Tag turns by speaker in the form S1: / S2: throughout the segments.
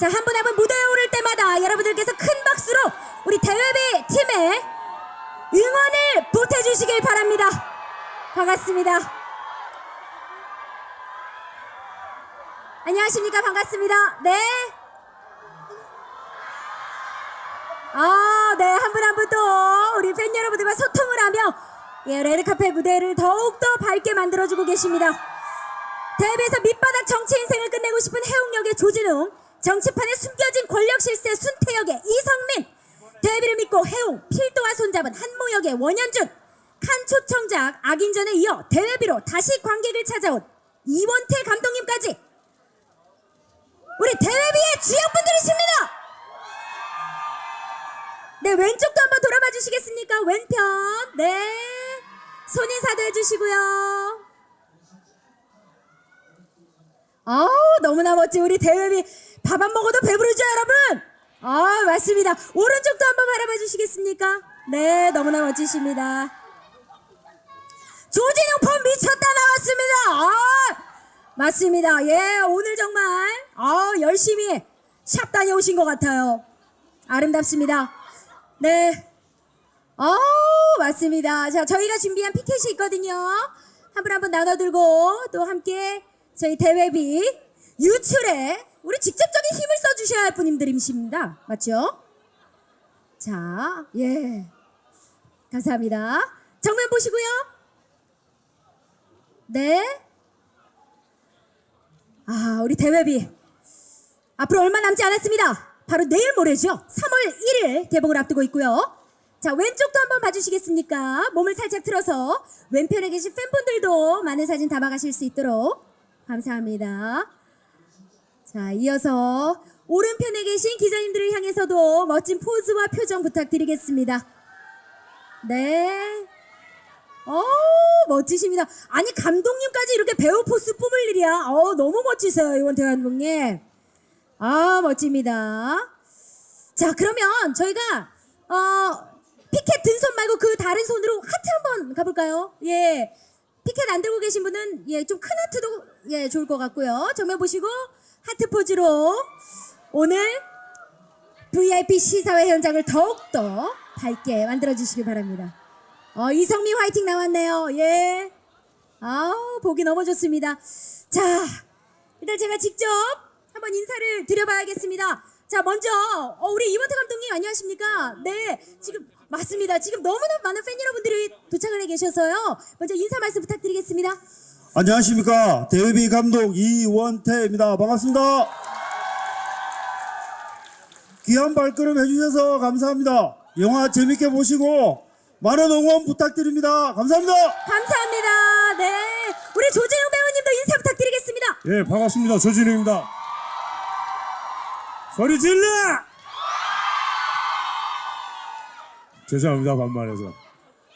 S1: 자, 한 분 한 분 무대에 오를 때마다 여러분들께서 큰 박수로 우리 대회비 팀의 응원을 보태주시길 바랍니다. 반갑습니다. 안녕하십니까. 반갑습니다. 네. 아, 네. 한 분 한 분 또 우리 팬 여러분들과 소통을 하며 예, 레드카페 무대를 더욱더 밝게 만들어주고 계십니다. 대회에서 밑바닥 정치 인생을 끝내고 싶은 해웅역의 조진웅, 정치판에 숨겨진 권력 실세 순태역의 이성민, 대회를 믿고 해웅, 필도와 손잡은 한모역의 원현준, 칸 초청작 악인전에 이어 대회비로 다시 관객을 찾아온 이원태 감독님까지 우리 대회비의 주역분들이십니다. 네, 왼쪽도 한번 돌아봐 주시겠습니까? 왼편. 네. 손인사도 해주시고요. 아우, 너무나 멋진 우리 대회비. 밥 안 먹어도 배부르죠, 여러분? 아, 맞습니다. 오른쪽도 한번 바라봐 주시겠습니까? 네, 너무나 멋지십니다. 조진웅 폼 미쳤다 나왔습니다. 아, 맞습니다. 예, 오늘 정말 아, 열심히 샵 다녀오신 것 같아요. 아름답습니다. 네. 어, 맞습니다. 자, 저희가 준비한 피켓이 있거든요. 한 분 한 분 나눠들고 또 함께 저희 대회비 유출에 우리 직접적인 힘을 써주셔야 할 분님들이십니다. 맞죠? 자, 예. 감사합니다. 정면 보시고요. 네. 아, 우리 대회비. 앞으로 얼마 남지 않았습니다. 바로 내일 모레죠. 3월 1일 개봉을 앞두고 있고요. 자, 왼쪽도 한번 봐주시겠습니까? 몸을 살짝 틀어서 왼편에 계신 팬분들도 많은 사진 담아가실 수 있도록 감사합니다. 자, 이어서 오른편에 계신 기자님들을 향해서도 멋진 포즈와 표정 부탁드리겠습니다. 네. 어 멋지십니다. 아니 감독님까지 이렇게 배우 포스 뿜을 일이야. 어 너무 멋지세요 이원태 감독님. 아 멋집니다. 자 그러면 저희가 어 피켓 든 손 말고 그 다른 손으로 하트 한번 가볼까요? 예. 피켓 안 들고 계신 분은 예 좀 큰 하트도 예 좋을 것 같고요. 정면 보시고 하트 포즈로 오늘 VIP 시사회 현장을 더욱더 밝게 만들어 주시기 바랍니다. 어, 이성미 화이팅 나왔네요. 예. 아우, 보기 너무 좋습니다. 자, 일단 제가 직접 한번 인사를 드려봐야겠습니다. 자, 먼저, 어, 우리 이원태 감독님 안녕하십니까? 네, 지금, 맞습니다. 지금 너무나 많은 팬 여러분들이 도착을 해 계셔서요. 먼저 인사 말씀 부탁드리겠습니다.
S2: 안녕하십니까 대회비 감독 이원태입니다 반갑습니다 귀한 발걸음 해주셔서 감사합니다 영화 재밌게 보시고 많은 응원 부탁드립니다 감사합니다
S1: 감사합니다. 네. 우리 조재영 배우님도 인사 부탁드리겠습니다.
S3: 예, 반갑습니다. 조진우입니다. 소리 질러! 죄송합니다, 반말해서.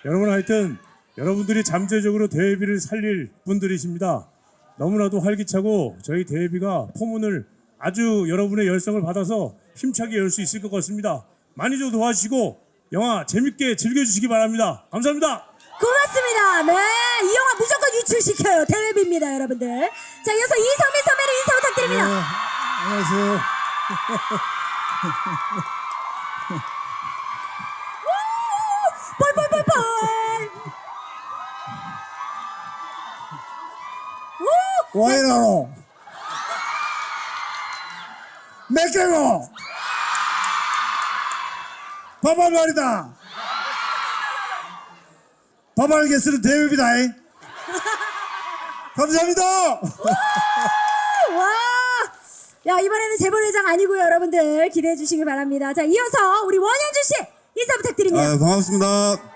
S3: 여러분 하여튼 여러분들이 잠재적으로 대회비를 살릴 분들이십니다. 너무나도 활기차고 저희 대회비가 포문을 아주 여러분의 열성을 받아서 힘차게 열 수 있을 것 같습니다. 많이 좀 도와주시고 영화 재밌게 즐겨주시기 바랍니다. 감사합니다.
S1: 고맙습니다. 네. 이 영화 무조건 유출시켜요. 대회비입니다, 여러분들. 자, 이어서 이성민 선배님 인사 부탁드립니다.
S2: 네, 안녕하세요
S1: 오!
S2: 와이라노 맥개고 바발 말이다 바발 개수는 대회비다 감사합니다
S1: 와! 야, 이번에는 재벌회장 아니고요, 여러분들. 기대해 주시기 바랍니다. 자, 이어서 우리 원현주 씨 인사 부탁드립니다.
S4: 아, 반갑습니다.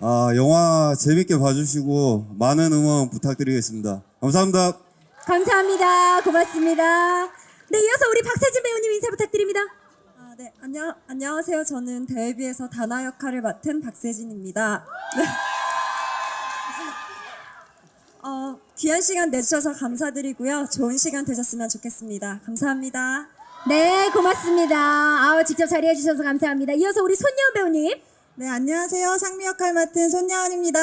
S4: 아, 영화 재밌게 봐주시고 많은 응원 부탁드리겠습니다. 감사합니다.
S1: 감사합니다. 고맙습니다. 네, 이어서 우리 박세진 배우님 인사 부탁드립니다.
S5: 아, 네. 안녕, 안녕하세요. 저는 대회비에서 다나 역할을 맡은 박세진입니다. 네. 어, 귀한 시간 내주셔서 감사드리고요. 좋은 시간 되셨으면 좋겠습니다. 감사합니다.
S1: 네, 고맙습니다. 아우, 직접 자리해 주셔서 감사합니다. 이어서 우리 손예은 배우님.
S5: 네, 안녕하세요. 상미 역할 맡은 손야은입니다.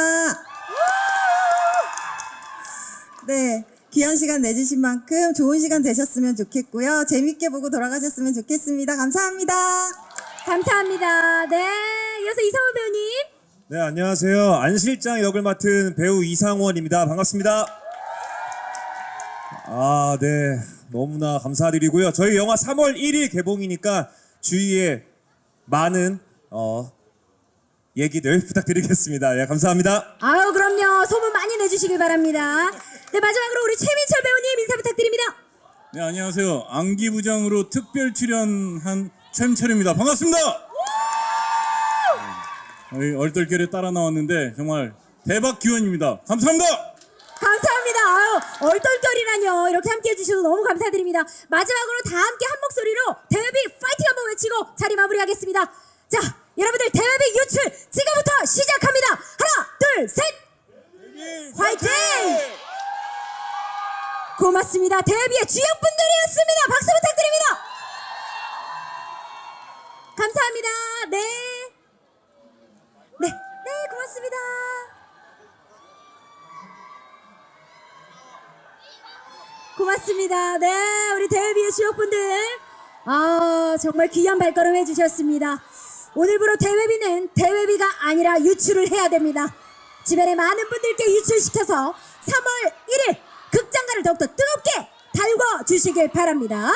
S5: 네,
S6: 귀한 시간 내주신 만큼 좋은 시간 되셨으면 좋겠고요. 재밌게 보고 돌아가셨으면 좋겠습니다. 감사합니다.
S1: 감사합니다. 네, 이어서 이상훈 배우님.
S7: 네, 안녕하세요. 안 실장 역을 맡은 배우 이상원입니다. 반갑습니다. 아, 네. 너무나 감사드리고요. 저희 영화 3월 1일 개봉이니까 주위에 많은 어 얘기들 부탁드리겠습니다. 예, 감사합니다.
S1: 아유, 그럼요. 소문 많이 내주시길 바랍니다. 네, 마지막으로 우리 최민철 배우님 인사 부탁드립니다.
S3: 네, 안녕하세요. 안기 부장으로 특별 출연한 최민철입니다. 반갑습니다. 저희 얼떨결에 따라 나왔는데 정말 대박 기원입니다. 감사합니다.
S1: 감사합니다. 아유, 얼떨결이라뇨. 이렇게 함께 해 주셔서 너무 감사드립니다. 마지막으로 다 함께 한 목소리로 고맙습니다. 네, 우리 데뷔의 주역분들. 아, 정말 귀한 발걸음 해주셨습니다. 오늘부로 대회비는 대회비가 아니라 유출을 해야 됩니다. 주변에 많은 분들께 유출시켜서 3월 1일 극장가를 더욱더 뜨겁게 달궈 주시길 바랍니다.